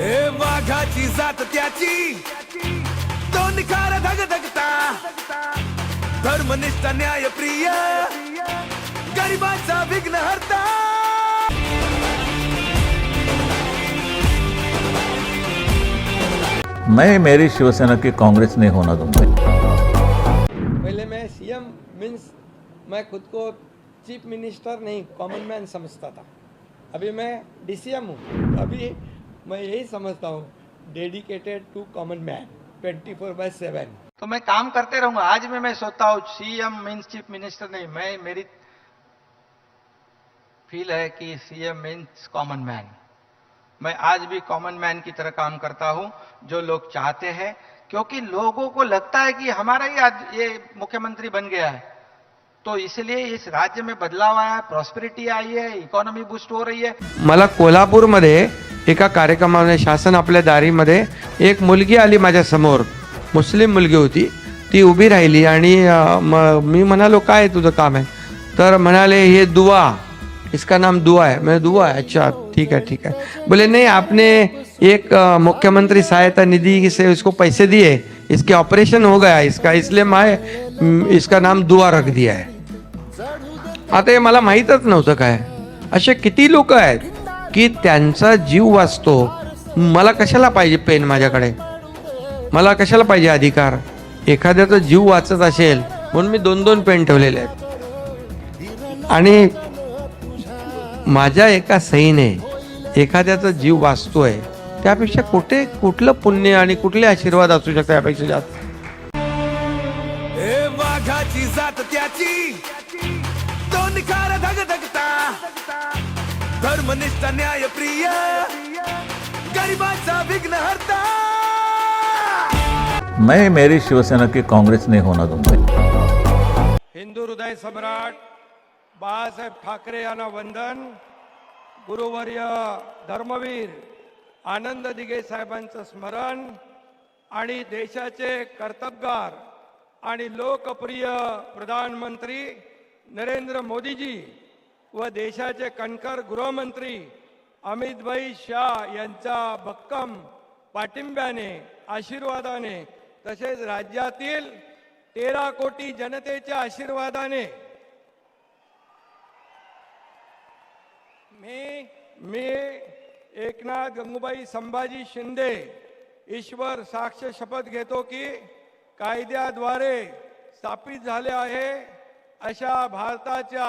ए वाघाची जात त्याची। दोन खार धग धगता। धर्मनिष्ठ न्याय प्रिय गरिबाचा विघ्न हरता। मैं मेरी शिवसेना की कांग्रेस नहीं होना दूँगा। पहले मैं सीएम मीन्स मैं खुद को चीफ मिनिस्टर नहीं कॉमन मैन समझता था। अभी मैं डीसीएम हूँ। अभी मैं यही समझता हूँ dedicated to common man twenty four by seven तो मैं काम करते रहूँगा। आज भी मैं सोचता हूँ सीएम मीन्स चीफ मिनिस्टर नहीं मैं मेरी फील है कि सीएम मीन्स कॉमन मैन मैं आज भी कॉमन मैन की तरह काम करता हूँ जो लोग चाहते हैं क्योंकि लोगों को लगता है कि हमारा ही आज ये मुख्यमंत्री बन गया है। तो इसलिए इस राज्य में बदलाव आया है प्रॉस्पेरिटी आई है इकॉनॉमी बूस्ट हो रही है। मतलब मला कोल्हापूरमध्ये एका कार्यक्रमामध्ये शासन आपल्या दारीमध्ये एक मुलगी आली माझ्यासमोर. मुस्लिम मुलगी होती. ती उभी राहिली आणि म- मी म्हणालो काय आहे तुझं काम आहे? तर म्हणाले हे दुआ. इसका नाम दुआ है. मैं दुआ है? अच्छा ठीक है ठीक है. बोले नहीं आपने एक मुख्यमंत्री सहायता निधि से उसको पैसे दिए. इसके ऑपरेशन हो गया इसका इसलिए मैं इसका नाम दुआ रख दिया है. आता हे मला माहीतच नव्हतं काय. असे किती लोक आहेत? की त्यांचा जीव वाचतो. मला कशाला पाहिजे पेन माझ्याकडे? मला कशाला पाहिजे अधिकार? एखाद्याचा जीव वाचत असेल म्हणून मी दोन दोन पेन ठेवलेले आहेत. आणि माझ्या एका सईने एखाद्याचा जीव वाचतोय त्यापेक्षा कुठे कुठलं पुण्य आणि कुठले आशीर्वाद असू शकतात यापेक्षा जास्त? जात त्याची. दोन धग धगता धर्मनिष्ठ न्याय प्रिय गरिबाचा विघ्न हरता. मैं मेरी शिवसेना की कांग्रेस नहीं होना दूंगा। हिंदू हृदय सम्राट बाळासाहेब ठाकरे यांना वंदन. गुरुवर्य धर्मवीर आनंद दिघे साहेबांचं स्मरण आणि देशाचे कर्तबगार आणि लोकप्रिय प्रधानमंत्री नरेंद्र मोदीजी व देशाचे कणकर गृहमंत्री अमितभाई शाह यांचा भक्कम पाठिंब्याने आशीर्वादाने तसेच राज्यातील तेरा कोटी जनतेच्या आशीर्वादाने. मी मी एकनाथ गंगूबाई संभाजी शिंदे ईश्वर साक्ष शपथ घेतो की कायद्याद्वारे स्थापित झाले आहे अशा भारताच्या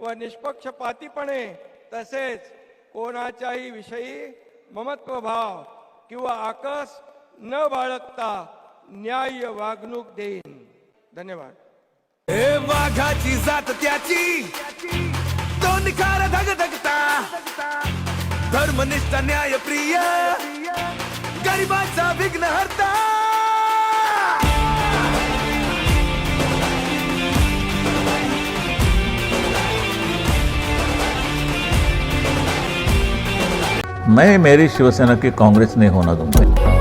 व निष्पक्षपातीपणे तसेच कोणाच्याही विषयी ममत्व भाव किंवा आकस न बाळगता न्याय वागणूक देईन. धन्यवाद. हे वाघाची जात त्याची. तो निकार धग धगता धर्मनिष्ठ न्याय प्रिय गरिबाचा विघ्न हरता. मैं मेरी शिवसेना की कांग्रेस नहीं होना दूंगा।